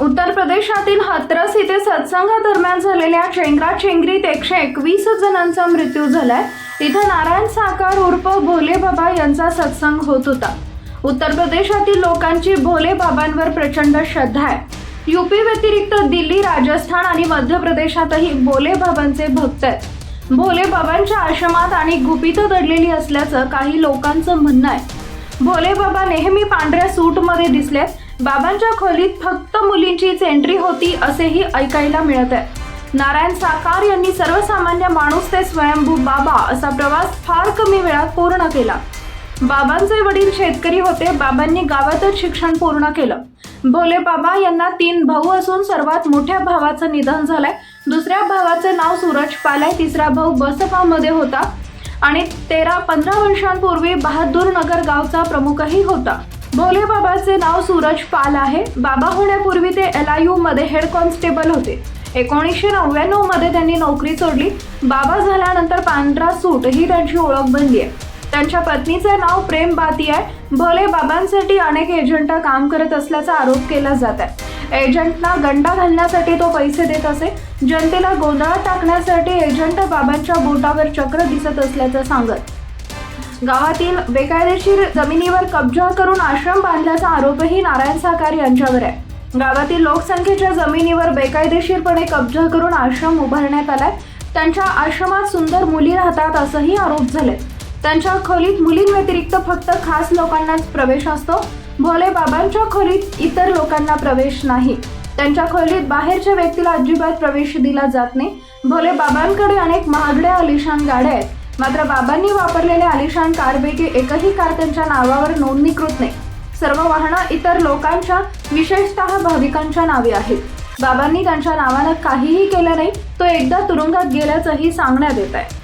उत्तर प्रदेशातील हाथरस येथे सत्संगादरम्यान झालेल्या चेंगराचेंगरीत एकशे एकवीस जणांचा मृत्यू झालाय. तिथं नारायण साकार उर्फ भोले बाबा यांचा सत्संग होत होता. उत्तर प्रदेशातील लोकांची भोले बाबांवर प्रचंड श्रद्धा आहे. युपी व्यतिरिक्त दिल्ली राजस्थान आणि मध्य प्रदेशातही भोले बाबांचे भक्त आहेत. भोले बाबांच्या आश्रमात आणि गुपित दडलेली असल्याचं काही लोकांचं म्हणणं आहे. भोले बाबा नेहमी पांढऱ्या सूटमध्ये दिसलेत बाबांच्या खोलीत फक्त मुलींचीच एंट्री होती असेही ऐकायला मिळत आहे नारायण साकार यांनी सर्वसामान्य माणूस ते स्वयंभू बाबा असा प्रवास फार कमी वेळात पूर्ण केला. बाबांचे वडील शेतकरी होते बाबांनी गावातच शिक्षण पूर्ण केलं. भोले बाबा यांना तीन भाऊ असून सर्वात मोठ्या भावाचं निधन झालंय. दुसऱ्या भावाचं नाव सूरज पाल आहे तिसरा भाऊ बसपामध्ये होता. आणि तेरा पंधरा वर्षांपूर्वी बहादूर नगर गावचा प्रमुखही होता. भोले बाबाचे नाव सूरज पाल आहे. बाबा होण्यापूर्वी ते एल आयमध्ये हेड कॉन्स्टेबल होते. एकोणीसशे नव्याण्णवमध्ये त्यांनी नोकरी सोडली. बाबा झाल्यानंतर पांढरा सूट ही त्यांची ओळख बनली आहे. त्यांच्या पत्नीचे नाव प्रेम बाती आहे. भोले बाबांसाठी अनेक एजंट काम करत असल्याचा आरोप केला जात आहे. एजंटना गंडा घालण्यासाठी तो पैसे देत असे. जनतेला गोंधळात टाकण्यासाठी एजंट बाबांच्या बोटावर चक्र दिसत असल्याचं सांगत. गावातील बेकायदेशीर जमिनीवर कब्जा करून आश्रम बांधल्याचा आरोपही नारायण साकार यांच्यावर आहे. गावातील लोकसंख्येच्या जमिनीवर बेकायदेशीरपणे कब्जा करून आश्रम उभारण्यात आलाय. त्यांच्या आश्रमात सुंदर मुली राहतात असंही आरोप झाले त्यांच्या खोलीत मुलींव्यतिरिक्त फक्त खास लोकांनाच प्रवेश असतो. भोले बाबांच्या खोलीत इतर लोकांना प्रवेश नाही. त्यांच्या खोलीत बाहेरच्या व्यक्तीला अजिबात प्रवेश दिला जात नाही. भोले बाबांकडे अनेक महागड्या आलिशान गाड्या आहेत. मात्र बाबांनी वापरलेल्या आलिशान कारपैकी एकही कार त्यांच्या नावावर नोंदणीकृत नाही. सर्व वाहनं इतर लोकांच्या विशेषतः भाविकांच्या नावे आहेत. बाबांनी त्यांच्या नावानं काहीही केलं नाही तो एकदा तुरुंगात गेल्याचंही सांगण्यात येत आहे